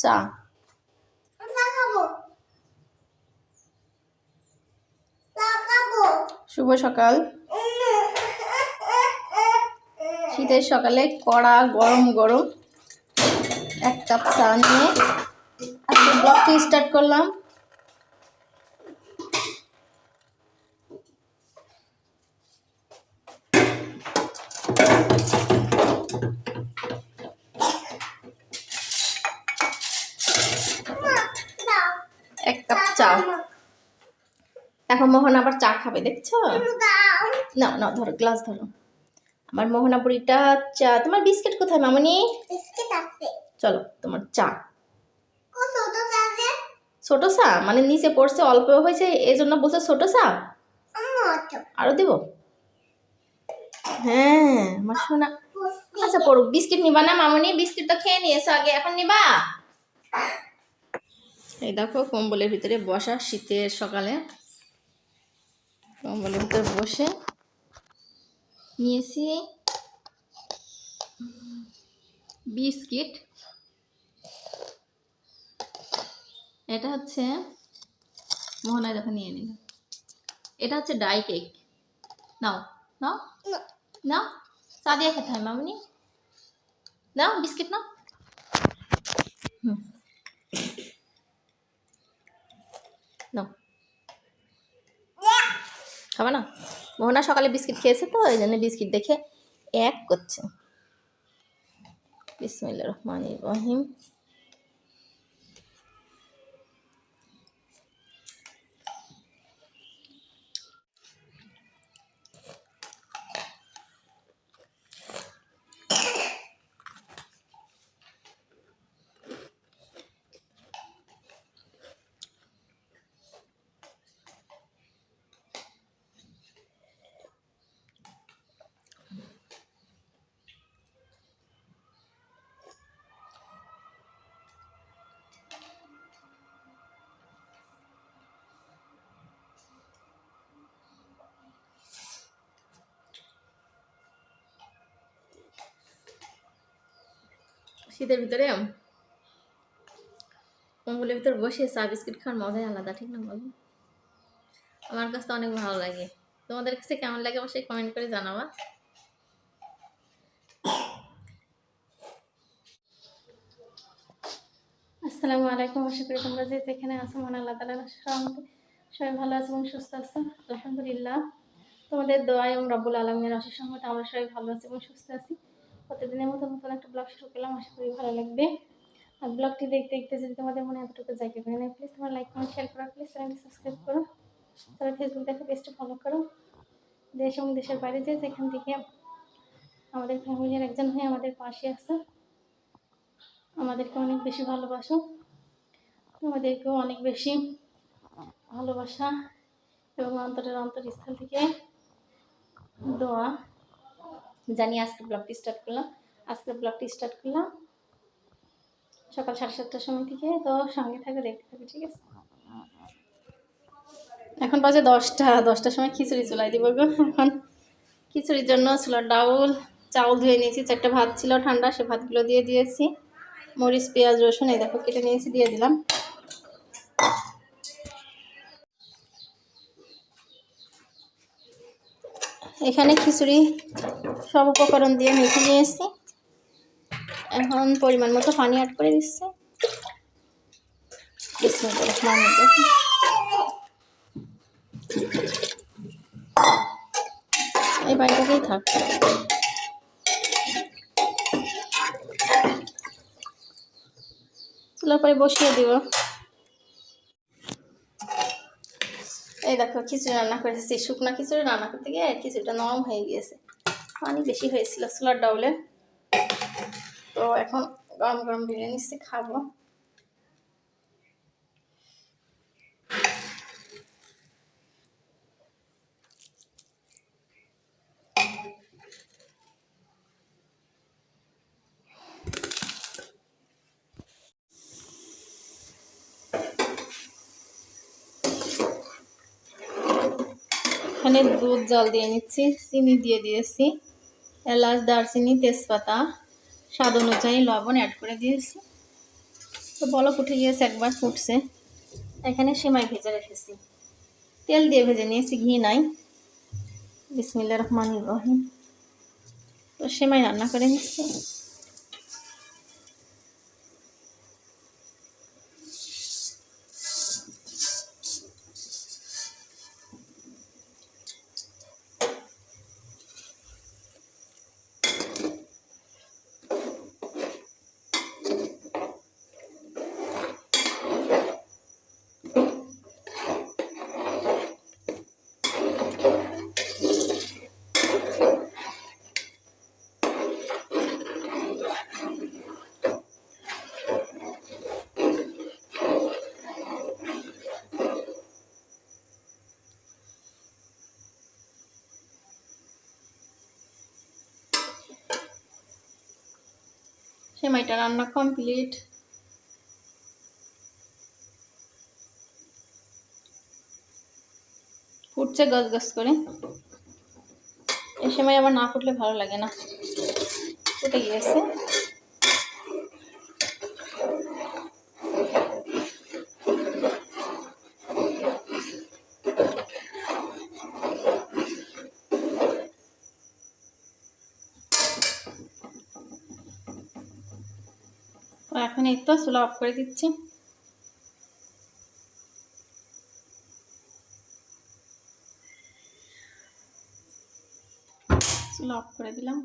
চা। শুভ সকাল। শীতের সকালে কড়া গরম গরম। এক কাপ চা নিয়ে। আজকে ব্লগটি স্টার্ট করলাম দাও এক কাপ চা এখন মোহন আবার চা খাবে দেখছ? না না ধরো গ্লাস ধরো। আমার মোহনা বুড়িটা চা তোমার বিস্কিট কোথায় মামনি? চলো তোমার চা। ছোট চা মানে নিচে পড়ছে অল্প হয়েছে এই জন্য বলছে ছোট চা? আমার আরও দেবো? হ্যাঁ আমার শোনা আচ্ছা পড়ুক বিস্কিট নিবা না মামনি? বিস্কিট তো খেয়ে নিয়েছো আগে এখন নিবা? এই দেখো কম্বলের ভিতরে বসা শীতের সকালে। কম্বলের ভিতরে বসে নিয়েছি বিস্কিট। এটা হচ্ছে মোহনায় দেখো নিয়ে নিল। এটা হচ্ছে ডাই কেক। নাও নাও নাও চা দিয়ে খেতে হয় মামনি। নাও বিস্কিট নাও। হুম। নাও। খাবে না? মোহনা সকালে বিস্কিট খেয়েছে তো ওই জন্য বিস্কিট দেখে এক করছে। বিসমিল্লা রহমান রহিম। শীতের ভিতরে কম্বলের ভিতর বসে চা, বিস্কিট খাওয়ার মজাই আলাদা, ঠিক না বলো? আমার কাছে তো অনেক ভালো লাগে। তোমাদের কাছে কেমন লাগে অবশ্যই কমেন্ট করে জানাবা। আসসালামু আলাইকুম, আশা করি তোমরা যে যেখানে আছো, মনে আল্লাহ তালা সহমতে সবাই ভালো আছো এবং সুস্থ আছো, আলহামদুলিল্লাহ। তোমাদের দোয়া এবং রব্বুল আলমের অশেষ সহমতে আমরা সবাই ভালো আছি এবং সুস্থ আছি। প্রতিদিনের মতো নতুন একটা ব্লগ শুরু করলাম, আশা করি ভালো লাগবে। আর ব্লগটি দেখতে দেখতে যদি তোমাদের মনে এতটুকু জায়গা করে নেয় প্লিজ তোমার লাইক কমেন্ট শেয়ার করো প্লিজ চ্যানেলটি সাবস্ক্রাইব করো। তারা ফেসবুক দেখে পেজটা ফলো করো। দেশ এবং দেশের বাইরে যে যেখান থেকে আমাদের ফ্যামিলির একজন হয়ে আমাদের পাশে আসো আমাদেরকে অনেক বেশি ভালোবাসো। আমাদেরকেও অনেক বেশি ভালোবাসা এবং অন্তরের অন্তরস্থল থেকে দোয়া। জানি আজকে ব্লগটি স্টার্ট করলাম। আজকে ব্লগটি স্টার্ট করলাম সকাল সাড়ে সাতটার সময় থেকে। তো সঙ্গে থাকে, দেখতে থাকবে ঠিক আছে? এখন বাজে দশটা, দশটার সময় খিচুড়ি চুলাই দিব গো। এখন খিচুড়ির জন্য ছিল ডাউল, চাউল ধুয়ে নিয়েছি, চারটা ভাত ছিল ঠান্ডা, সে ভাতগুলো দিয়ে দিয়েছি। মরিচ, পেঁয়াজ, রসুন, এই দেখো কেটে নিয়েছি, দিয়ে দিলাম। এখানে খিচুড়ি সব উপকরণ দিয়ে মেখে নিয়ে এসেছি এখন পরিমাণ মতো পানি অ্যাড করে দিচ্ছি। এই বাড়িটাতেই থাক। চুলার পরে বসিয়ে দিব। দেখো, খিচুড়ি রান্না করেছি। শুকনা খিচুড়ি রান্না করতে গিয়ে খিচুড়িটা নরম হয়ে গিয়েছে। পানি বেশি হয়েছিল সোলার ডাউলে। তো এখন গরম গরম বিরিয়ানি খাব। এখানে দুধ জল দিয়ে নিচ্ছি, চিনি দিয়ে দিয়েছি, এলাচ, দারচিনি, তেজপাতা, স্বাদ অনুযায়ী লবণ অ্যাড করে দিয়েছি। তো বলক উঠে গিয়েছে, একবার ফুটছে। এখানে সেমাই ভেজে রেখেছি। তেল দিয়ে ভেজে নিয়েছি, ঘি নাই। বিসমিল্লা রহমান রহিম। তো সেমাই রান্না করে নিচ্ছি। সেমাইটা রান্না কমপ্লিট। ফুটছে গজ গজ করে। এ সময় আমার না ফুটলে ভালো লাগে না। ফুটে গিয়েছে। এখন এই তো চুলা অফ করে দিচ্ছি। চুলা অফ করে দিলাম।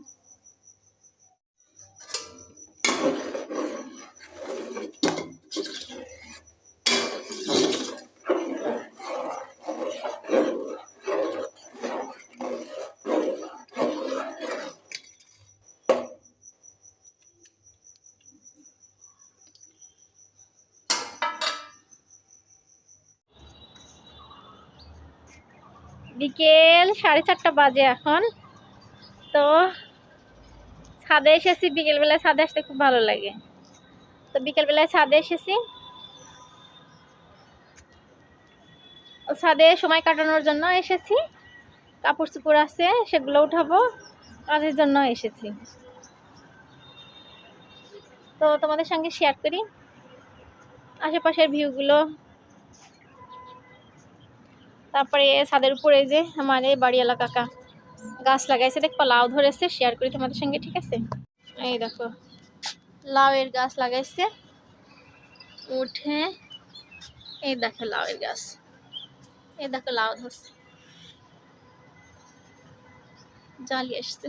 বিকেল সাড়ে চারটা বাজে এখন। তো ছাদে এসেছি, বিকেলবেলায় ছাদে আসতে খুব ভালো লাগে। তো বিকেলবেলায় ছাদে এসেছি। ছাদে সময় কাটানোর জন্য এসেছি। কাপড় চুপড় আছে, সেগুলো উঠাবো, কাজের জন্য এসেছি। তো তোমাদের সঙ্গে শেয়ার করি। আশেপাশের ভিউগুলো তারপরে ছাদের উপরে যে আমার এই বাড়িওয়ালা কাকা গাছ লাগাইছে দেখো লাউ ধরেছে শেয়ার করি তোমাদের সঙ্গে, ঠিক আছে? এই দেখো, লাউয়ের গাছ লাগাইছে। উঠে, এই দেখো লাউয়ের গাছ। এই দেখো লাউ ধরছে। জালি আসছে।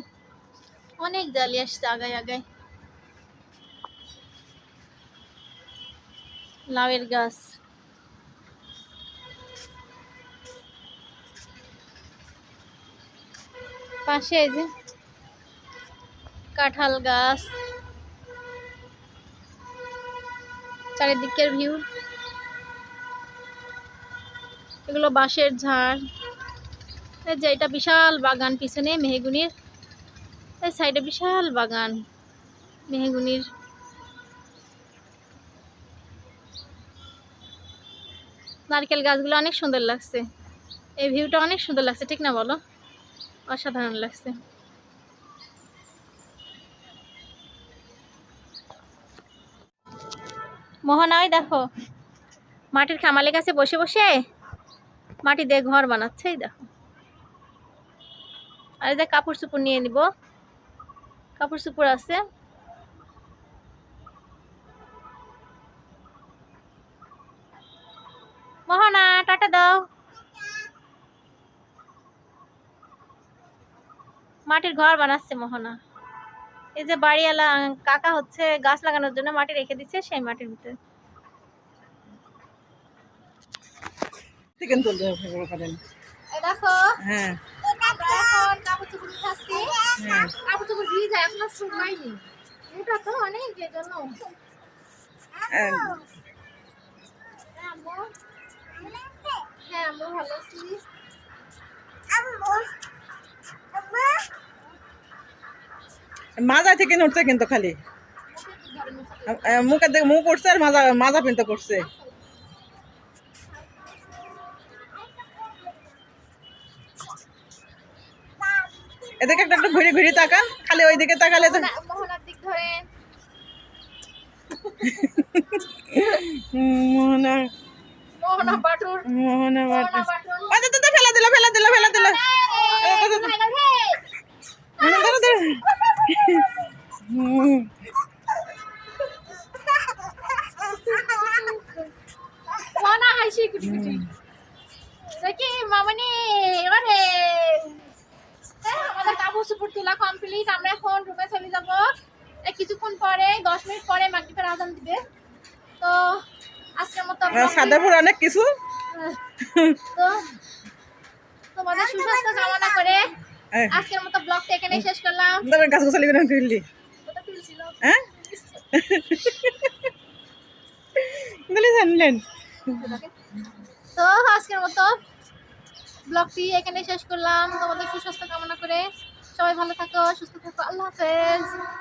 অনেক জালি আসছে আগায় আগায়। লাউয়ের গাছ। পাশে এই যে কাঁঠাল গাছ। চারিদিকের ভিউ। এগুলো বাঁশের ঝাড়। এই যে এটা বিশাল বাগান, পিছনে মেহেগুনির। এই সাইডে বিশাল বাগান, মেহেগুনির। নারকেল গাছগুলো অনেক সুন্দর লাগছে। এই ভিউটা অনেক সুন্দর লাগছে, ঠিক না বলো? অসাধারণ লাগছে। মোহনায়, দেখো, মাটির খামালের কাছে বসে বসে মাটি দিয়ে ঘর বানাচ্ছে দেখো। আর দেখ কাপড় চুপড় নিয়ে নিব। কাপড় চুপড় আছে। মাটির ঘর বানাচ্ছে মোহনা। এই যে বাড়িওয়ালা কাকা হচ্ছে গাছ লাগানোর জন্য মাটি রেখে দিচ্ছে সেই মাটির ভিতরে। চিকেন তুলতে করেন দেখো হ্যাঁ। খাচ্ছি হ্যাঁ। কাপড় চোপড় ভিজে এখনও শুকায়নি এটা তো অনেক যে জন্য হ্যাঁ। হ্যাঁ, আম্মু? হ্যাঁ আমরা ভালো আছি মাজা থেকে নড়ছে কিন্তু খালি। মুখের দিকে মুখ উঠছে আর মাজা মাজা পিনতে করছে এদিকে একটা একটু ঘুরে ঘুরে তাকান খালি ওই দিকে তাকালে তো মোহনার দিক ধরে। মোহনা মোহনা বাটুর মোহনা বাটুর ফেলা দিল ফেলা দিল ফেলা দিল। মামনি এবারে হ্যাঁ, আমাদের কাপড় চোপড় তোলা কমপ্লিট আমরা এখন রুমে চলে যাব। কিছুক্ষণ পরে দশ মিনিট পরে মাগরিবের আজান দিবে। তো আজকের মতো আর অনেক কিছু। তো তোমাদের সুস্বাস্থ্য কামনা করে আজকের মতো ব্লগটা এখানে শেষ করলাম। তবে গাছ গোছালি বেরোন তুললি হ্যাঁ? দিলি জানলেন। তো আজকের মতো ব্লগটি এখানে শেষ করলাম। তোমাদের সুস্বাস্থ্য কামনা করে সবাই ভালো থাকো সুস্থ থাকো। আল্লাহ হাফেজ।